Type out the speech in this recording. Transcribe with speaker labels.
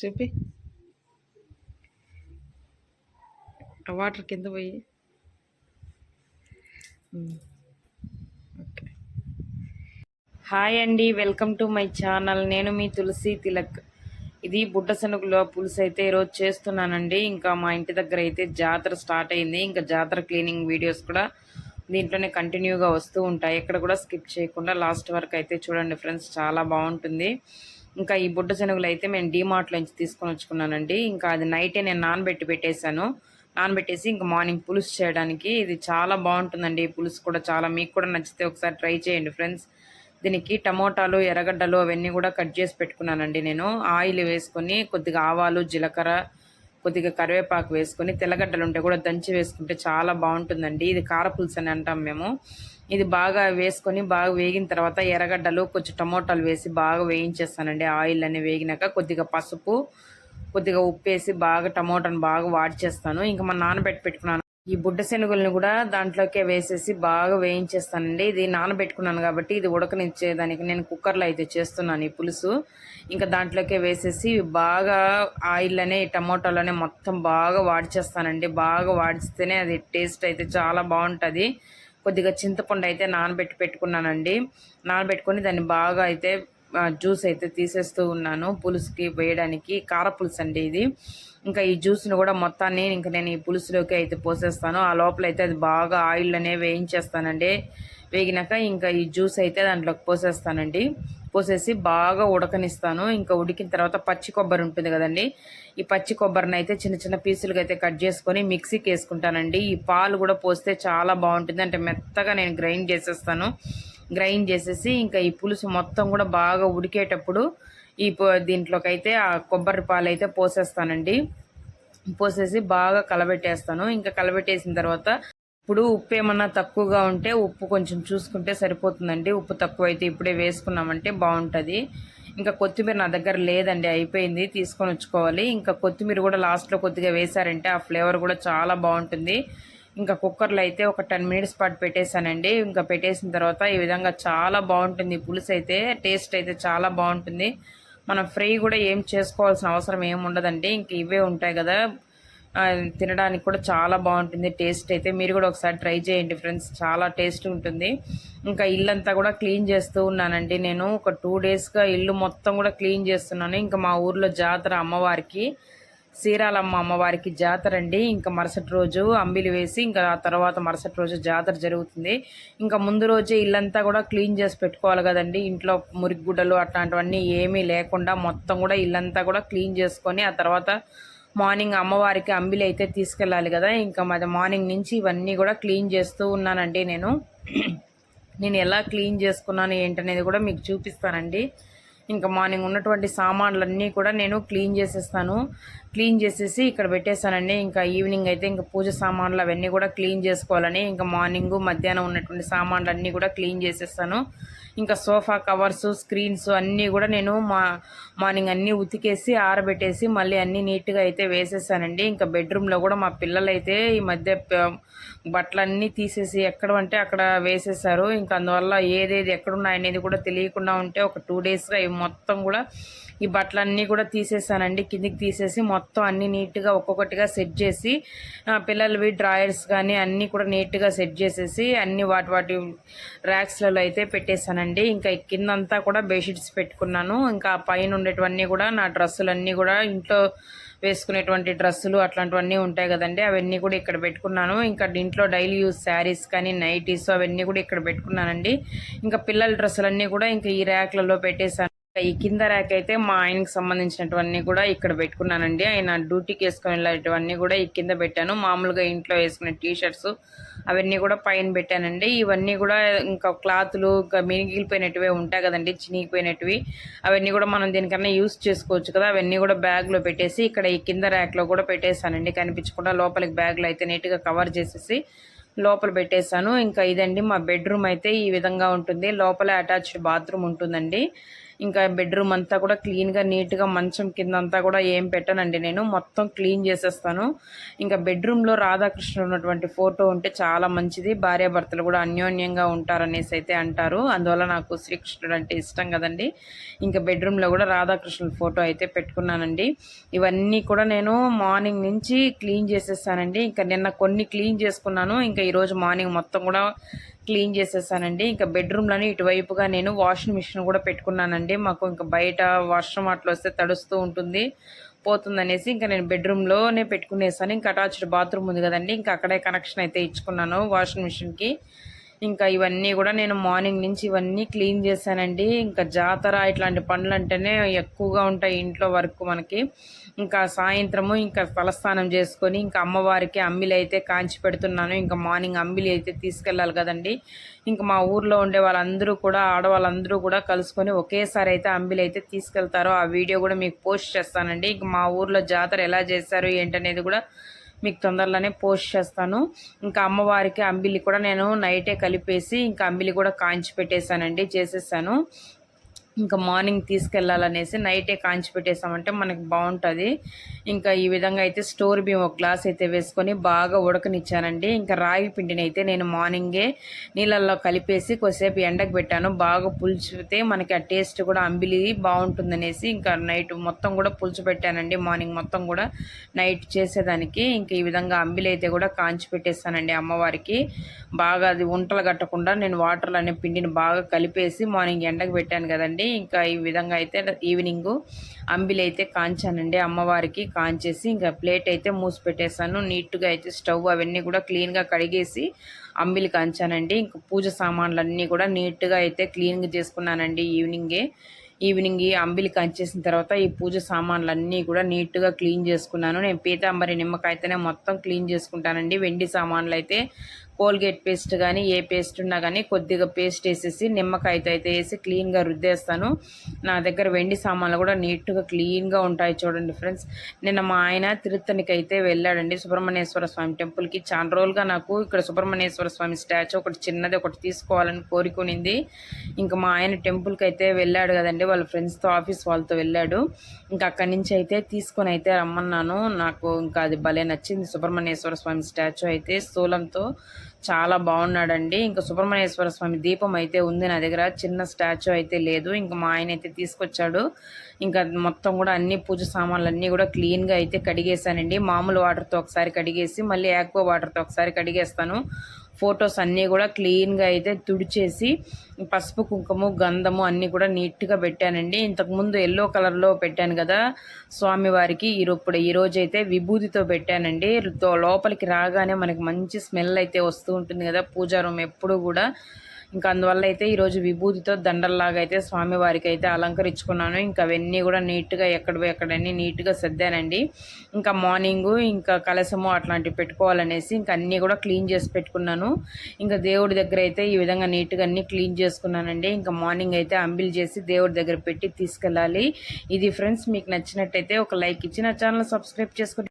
Speaker 1: చూపి వాటర్ కింద పోయి. ఓకే. హాయ్ అండి వెల్కమ్ టు మై ఛానల్. నేను మీ తులసి తిలక్. ఇది బుడ్డ శనుగులో పులుసు అయితే ఈరోజు చేస్తున్నానండి. ఇంకా మా ఇంటి దగ్గర అయితే జాతర స్టార్ట్ అయింది. ఇంకా జాతర క్లీనింగ్ వీడియోస్ కూడా దీంట్లోనే కంటిన్యూగా వస్తూ ఉంటాయి. ఎక్కడ కూడా స్కిప్ చేయకుండా లాస్ట్ వరకు అయితే చూడండి ఫ్రెండ్స్. చాలా బాగుంటుంది. ఇంకా ఈ బుడ్డ శనగలు అయితే మేము డీమార్ట్లో నుంచి తీసుకొని వచ్చుకున్నానండి. ఇంకా అది నైటే నేను నానబెట్టి పెట్టేశాను. నానబెట్టేసి ఇంకా మార్నింగ్ పులుసు చేయడానికి ఇది చాలా బాగుంటుందండి. ఈ పులుసు కూడా చాలా మీకు కూడా నచ్చితే ఒకసారి ట్రై చేయండి ఫ్రెండ్స్. దీనికి టమోటాలు ఎర్రగడ్డలు అవన్నీ కూడా కట్ చేసి పెట్టుకున్నానండి నేను. ఆయిల్ వేసుకొని కొద్దిగా ఆవాలు జీలకర్ర కొద్దిగా కరివేపాకు వేసుకొని తెల్లగడ్డలు ఉంటే కూడా దంచి వేసుకుంటే చాలా బాగుంటుందండి. ఇది కారపులుసు అని అంటాం మేము. ఇది బాగా వేసుకొని బాగా వేగిన తర్వాత ఎర్రగడ్డలు కొంచెం టమోటాలు వేసి బాగా వేయించేస్తానండి. ఆయిల్ అని వేగినాక కొద్దిగా పసుపు కొద్దిగా ఉప్పు వేసి బాగా టమోటాను బాగా వాడిచేస్తాను. ఇంకా మన నానబెట్టి పెట్టుకున్నాను. ఈ బుడ్డ శనుగులను కూడా దాంట్లోకే వేసేసి బాగా వేయించేస్తానండి. ఇది నానబెట్టుకున్నాను కాబట్టి ఇది ఉడకనిచ్చేదానికి నేను కుక్కర్లో అయితే చేస్తున్నాను ఈ పులుసు. ఇంకా దాంట్లోకే వేసేసి బాగా ఆయిల్లోనే టమోటాలోనే మొత్తం బాగా వాడిచేస్తానండి. బాగా వాడిస్తేనే అది టేస్ట్ అయితే చాలా బాగుంటుంది. కొద్దిగా చింతపండు అయితే నానబెట్టి పెట్టుకున్నానండి. నానబెట్టుకొని దాన్ని బాగా అయితే ఆ, జ్యూస్ అయితే తీసేస్తూ ఉన్నాను. పులుసుకి వేయడానికి కార పులుసు అండి ఇది. ఇంకా ఈ జ్యూస్ని కూడా మొత్తాన్ని ఇంకా నేను ఈ పులుసులోకి అయితే పోసేస్తాను. ఆ లోపల అయితే అది బాగా ఆయిల్లోనే వేయించేస్తానండి. వేగినాక ఇంకా ఈ జ్యూస్ అయితే దాంట్లోకి పోసేస్తానండి. పోసేసి బాగా ఉడకనిస్తాను. ఇంకా ఉడికిన తర్వాత పచ్చి కొబ్బరి ఉంటుంది కదండి. ఈ పచ్చి కొబ్బరిని అయితే చిన్న చిన్న పీసులుగా అయితే కట్ చేసుకొని మిక్సీకి వేసుకుంటానండి. ఈ పాలు కూడా పోస్తే చాలా బాగుంటుంది. అంటే మెత్తగా నేను గ్రైండ్ చేసేస్తాను. గ్రైండ్ చేసేసి ఇంకా ఈ పులుసు మొత్తం కూడా బాగా ఉడికేటప్పుడు ఈ దీంట్లోకైతే ఆ కొబ్బరి పాలు అయితే పోసేస్తానండి. పోసేసి బాగా కలబెట్టేస్తాను. ఇంకా కలబెట్టేసిన తర్వాత ఇప్పుడు ఉప్పు ఏమన్నా తక్కువగా ఉంటే ఉప్పు కొంచెం చూసుకుంటే సరిపోతుందండి. ఉప్పు తక్కువ అయితే ఇప్పుడే వేసుకున్నామంటే బాగుంటుంది. ఇంకా కొత్తిమీర నా దగ్గర లేదండి అయిపోయింది తీసుకొని వచ్చుకోవాలి. ఇంకా కొత్తిమీర కూడా లాస్ట్లో కొద్దిగా వేశారంటే ఆ ఫ్లేవర్ కూడా చాలా బాగుంటుంది. ఇంకా కుక్కర్లో అయితే ఒక టెన్ మినిట్స్ పాటు పెట్టేశానండి. ఇంకా పెట్టేసిన తర్వాత ఈ విధంగా చాలా బాగుంటుంది. పులుసు అయితే టేస్ట్ అయితే చాలా బాగుంటుంది. మనం ఫ్రై కూడా ఏం చేసుకోవాల్సిన అవసరం ఏమి ఉండదండి. ఇంక ఇవే ఉంటాయి కదా తినడానికి కూడా చాలా బాగుంటుంది. టేస్ట్ అయితే మీరు కూడా ఒకసారి ట్రై చేయండి ఫ్రెండ్స్. చాలా టేస్ట్ ఉంటుంది. ఇంకా ఇల్లంతా కూడా క్లీన్ చేస్తూ ఉన్నానండి నేను. ఒక టూ డేస్గా ఇల్లు మొత్తం కూడా క్లీన్ చేస్తున్నాను. ఇంకా మా ఊర్లో జాతర అమ్మవారికి సీరాలమ్మ అమ్మవారికి జాతర అండి. ఇంకా మరుసటి రోజు అంబిలి వేసి ఇంకా ఆ తర్వాత మరుసటి రోజు జాతర జరుగుతుంది. ఇంకా ముందు రోజే ఇల్లంతా కూడా క్లీన్ చేసి పెట్టుకోవాలి కదండి. ఇంట్లో మురిగుడ్డలు అట్లాంటివన్నీ ఏమీ లేకుండా మొత్తం కూడా ఇల్లంతా కూడా క్లీన్ చేసుకొని ఆ తర్వాత మార్నింగ్ అమ్మవారికి అంబిలి అయితే తీసుకెళ్ళాలి కదా. ఇంకా మరి మార్నింగ్ నుంచి ఇవన్నీ కూడా క్లీన్ చేస్తూ ఉన్నానండి నేను. నేను ఎలా క్లీన్ చేసుకున్నాను ఏంటనేది కూడా మీకు చూపిస్తానండి. ఇంకా మార్నింగ్ ఉన్నటువంటి సామాన్లన్నీ కూడా నేను క్లీన్ చేసేస్తాను. క్లీన్ చేసేసి ఇక్కడ పెట్టేస్తానండి ఇంకా ఈవినింగ్ అయితే ఇంకా పూజ సామాన్లు అవన్నీ కూడా క్లీన్ చేసుకోవాలని ఇంకా మార్నింగ్ మధ్యాహ్నం ఉన్నటువంటి సామాన్లు అన్నీ కూడా క్లీన్ చేసేస్తాను. ఇంకా సోఫా కవర్స్ స్క్రీన్స్ అన్నీ కూడా నేను మా మార్నింగ్ అన్నీ ఉతికేసి ఆరబెట్టేసి మళ్ళీ అన్నీ నీట్గా అయితే వేసేసానండి. ఇంకా బెడ్రూమ్లో కూడా మా పిల్లలు అయితే ఈ మధ్య బట్టలన్నీ తీసేసి ఎక్కడ అంటే అక్కడ వేసేసారు. ఇంకా అందువల్ల ఏదేది ఎక్కడున్నాయనేది కూడా తెలియకుండా ఉంటే ఒక టూ డేస్గా ఇవి మొత్తం కూడా ఈ బట్టలన్నీ కూడా తీసేసానండి. కిందికి తీసేసి మొత్తం అన్ని నీట్గా ఒక్కొక్కటిగా సెట్ చేసి ఆ, పిల్లలవి డ్రాయర్స్ కానీ అన్నీ కూడా నీట్గా సెట్ చేసేసి అన్ని వాటి వాటి ర్యాక్స్లలో అయితే పెట్టేశానండి. ఇంకా కిందంతా కూడా బెడ్షీట్స్ పెట్టుకున్నాను. ఇంకా పైన ఉండేటివన్నీ కూడా నా డ్రెస్సులన్నీ కూడా ఇంట్లో వేసుకునేటువంటి డ్రెస్సులు అట్లాంటివన్నీ ఉంటాయి కదండి. అవన్నీ కూడా ఇక్కడ పెట్టుకున్నాను. ఇంకా ఇంట్లో డైలీ యూస్ శారీస్ కానీ నైటీస్ అవన్నీ కూడా ఇక్కడ పెట్టుకున్నానండి. ఇంకా పిల్లల డ్రెస్సులన్నీ కూడా ఇంకా ఈ ర్యాక్లలో పెట్టేశాను. ఈ కింద ర్యాక్ అయితే మా ఆయనకి సంబంధించినటువన్నీ కూడా ఇక్కడ పెట్టుకున్నానండి. ఆయన డ్యూటీకి వేసుకుని వెళ్ళేటివన్నీ కూడా ఈ కింద పెట్టాను. మామూలుగా ఇంట్లో వేసుకునే టీషర్ట్స్ అవన్నీ కూడా పైన పెట్టానండి. ఇవన్నీ కూడా ఇంకా క్లాతులు ఇంకా మిగిలిపోయినటివే ఉంటాయి కదండి చినిగిపోయినటివి అవన్నీ కూడా మనం దీనికన్నా యూస్ చేసుకోవచ్చు కదా. అవన్నీ కూడా బ్యాగ్లో పెట్టేసి ఇక్కడ ఈ కింద ర్యాక్లో కూడా పెట్టేశానండి. కనిపించకుండా లోపలికి బ్యాగ్లో అయితే నీట్గా కవర్ చేసేసి లోపల పెట్టేశాను. ఇంకా ఇదండి మా బెడ్రూమ్ అయితే ఈ విధంగా ఉంటుంది. లోపల అటాచ్డ్ బాత్రూమ్ ఉంటుందండి. ఇంకా బెడ్రూమ్ అంతా కూడా క్లీన్గా నీట్గా మంచం కింద అంతా కూడా ఏం పెట్టనండి నేను. మొత్తం క్లీన్ చేసేస్తాను. ఇంకా బెడ్రూమ్లో రాధాకృష్ణ ఉన్నటువంటి ఫోటో ఉంటే చాలా మంచిది. భార్యాభర్తలు కూడా అన్యోన్యంగా ఉంటారనేసి అయితే అంటారు. అందువల్ల నాకు శ్రీకృష్ణుడు అంటే ఇష్టం కదండి. ఇంకా బెడ్రూమ్లో కూడా రాధాకృష్ణుల ఫోటో అయితే పెట్టుకున్నానండి. ఇవన్నీ కూడా నేను మార్నింగ్ నుంచి క్లీన్ చేసేసానండి ఇంకా నిన్న కొన్ని క్లీన్ చేసుకున్నాను. ఇంకా ఈరోజు మార్నింగ్ మొత్తం కూడా క్లీన్ చేసేసానండి. ఇంకా బెడ్రూమ్లోనే ఇటువైపుగా నేను వాషింగ్ మిషన్ కూడా పెట్టుకున్నానండి. మాకు ఇంకా బయట వర్షం అట్లా వస్తే తడుస్తూ ఉంటుంది పోతుందనేసి ఇంకా నేను బెడ్రూమ్లోనే పెట్టుకునేసాను. ఇంకా అటాచ్డ్ బాత్రూమ్ ఉంది కదండి ఇంకా అక్కడే కనెక్షన్ అయితే ఇచ్చుకున్నాను వాషింగ్ మిషన్కి. ఇంకా ఇవన్నీ కూడా నేను మార్నింగ్ నుంచి ఇవన్నీ క్లీన్ చేశానండి. ఇంకా జాతర ఇట్లాంటి పనులు అంటేనే ఎక్కువగా ఉంటాయి ఇంట్లో వర్క్ మనకి. ఇంకా సాయంత్రము ఇంకా తలస్నానం చేసుకొని ఇంకా అమ్మవారికి అంబిలి అయితే కాంచి పెడుతున్నాను. ఇంకా మార్నింగ్ అంబిలి అయితే తీసుకెళ్ళాలి కదండి. ఇంకా మా ఊర్లో ఉండే వాళ్ళందరూ కూడా ఆడవాళ్ళందరూ కూడా కలుసుకొని ఒకేసారి అయితే అంబిలి అయితే తీసుకెళ్తారో ఆ వీడియో కూడా మీకు పోస్ట్ చేస్తానండి. ఇంకా మా ఊర్లో జాతర ఎలా చేశారు ఏంటనేది కూడా మీకు తొందరలోనే పోస్ట్ చేస్తాను. ఇంకా అమ్మవారికి అంబిలి కూడా నేను నైటే కలిపేసి ఇంకా అంబిలి కూడా కాంచి పెట్టేశానండి చేసేసాను. ఇంకా మార్నింగ్ తీసుకెళ్ళాలనేసి నైటే కాంచి పెట్టేసామంటే మనకి బాగుంటుంది. ఇంకా ఈ విధంగా అయితే స్టోర్ బియ్యం ఒక గ్లాస్ అయితే వేసుకొని బాగా ఉడకనిచ్చానండి. ఇంకా రాగి పిండిని అయితే నేను మార్నింగే నీళ్ళల్లో కలిపేసి కొద్దిసేపు ఎండకు పెట్టాను. బాగా పులిచితే మనకి ఆ టేస్ట్ కూడా అంబిలి బాగుంటుందనేసి ఇంకా నైట్ మొత్తం కూడా పులుచు పెట్టానండి. మార్నింగ్ మొత్తం కూడా నైట్ చేసేదానికి ఇంకా ఈ విధంగా అంబిలి అయితే కూడా కాంచి పెట్టేస్తానండి అమ్మవారికి. బాగా అది ఉంటలు కట్టకుండా నేను వాటర్లో అనే పిండిని బాగా కలిపేసి మార్నింగ్ ఎండకు పెట్టాను కదండి. ఇంకా ఈ విధంగా అయితే ఈవినింగ్ అంబిలి అయితే కాంచానండి. అమ్మవారికి కాంచేసి ఇంకా ప్లేట్ అయితే మూసి పెట్టేశాను. నీట్గా అయితే స్టవ్ అవన్నీ కూడా క్లీన్గా కడిగేసి అంబిలి కాంచానండి. ఇంకా పూజ సామాన్లు అన్నీ కూడా నీట్గా అయితే క్లీన్గా చేసుకున్నానండి ఈవినింగే. ఈవినింగ్ ఈ అంబిలి కంచేసిన తర్వాత ఈ పూజ సామాన్లు అన్నీ కూడా నీట్గా క్లీన్ చేసుకున్నాను. నేను పీతాంబరి నిమ్మకాయతోనే మొత్తం క్లీన్ చేసుకుంటానండి. వెండి సామాన్లు అయితే కోల్గేట్ పేస్ట్ కానీ ఏ పేస్ట్ ఉన్నా కానీ కొద్దిగా పేస్ట్ వేసేసి నిమ్మకాయతో అయితే వేసి క్లీన్గా రుద్దేస్తాను. నా దగ్గర వెండి సామాన్లు కూడా నీట్గా క్లీన్గా ఉంటాయి చూడండి ఫ్రెండ్స్. నిన్న మా ఆయన తిరుత్తనికి అయితే వెళ్ళాడండి సుబ్రహ్మణ్యేశ్వర స్వామి టెంపుల్కి. చాలా రోజులుగా నాకు ఇక్కడ సుబ్రహ్మణ్యేశ్వర స్వామి స్టాచ్యూ ఒకటి చిన్నది ఒకటి తీసుకోవాలని కోరుకునింది. ఇంకా మా ఆయన టెంపుల్కి అయితే వెళ్ళాడు కదండి వాళ్ళ ఫ్రెండ్స్తో ఆఫీస్ వాళ్ళతో వెళ్ళాడు. ఇంకా అక్కడి నుంచి అయితే తీసుకొని అయితే రమ్మన్నాను. నాకు ఇంకా అది భలే నచ్చింది సుబ్రహ్మణ్యేశ్వర స్వామి స్టాచ్యూ అయితే స్థూలంతో. చాలా బాగున్నాడండి. ఇంకా సుబ్రహ్మణ్యేశ్వర స్వామి దీపం అయితే ఉంది నా దగ్గర. చిన్న స్టాచ్యూ అయితే లేదు. ఇంకా మా ఆయన అయితే తీసుకొచ్చాడు. ఇంకా మొత్తం కూడా అన్ని పూజ సామాన్లు అన్నీ కూడా క్లీన్గా అయితే కడిగేసానండి మామూలు వాటర్తో ఒకసారి కడిగేసి మళ్ళీ యాక్వా వాటర్తో ఒకసారి కడిగేస్తాను. ఫొటోస్ అన్నీ కూడా క్లీన్గా అయితే తుడిచేసి పసుపు కుంకుమ గంధము అన్నీ కూడా నీట్గా పెట్టానండి. ఇంతకుముందు ఎల్లో కలర్లో పెట్టాను కదా స్వామివారికి. ఇప్పుడు ఈరోజైతే విభూతితో పెట్టానండి. లోపలికి రాగానే మనకి మంచి స్మెల్ అయితే వస్తూ ఉంటుంది కదా. పూజా రూమ్ ఎప్పుడు కూడా ఇంకా అందువల్ల అయితే ఈరోజు విభూతితో దండల్లాగా అయితే స్వామివారికి అయితే అలంకరించుకున్నాను. ఇంకా అవన్నీ కూడా నీట్గా ఎక్కడ ఎక్కడన్నీ నీట్గా సర్దానండి. ఇంకా మార్నింగ్ ఇంకా కలసము అట్లాంటివి పెట్టుకోవాలనేసి ఇంకా అన్నీ కూడా క్లీన్ చేసి పెట్టుకున్నాను. ఇంకా దేవుడి దగ్గర అయితే ఈ విధంగా నీట్గా అన్నీ క్లీన్ చేసుకున్నానండి. ఇంకా మార్నింగ్ అయితే అంబిల్ చేసి దేవుడి దగ్గర పెట్టి తీసుకెళ్ళాలి. ఇది ఫ్రెండ్స్ మీకు నచ్చినట్టయితే ఒక లైక్ ఇచ్చి నా ఛానల్ సబ్స్క్రైబ్ చేసుకుంటే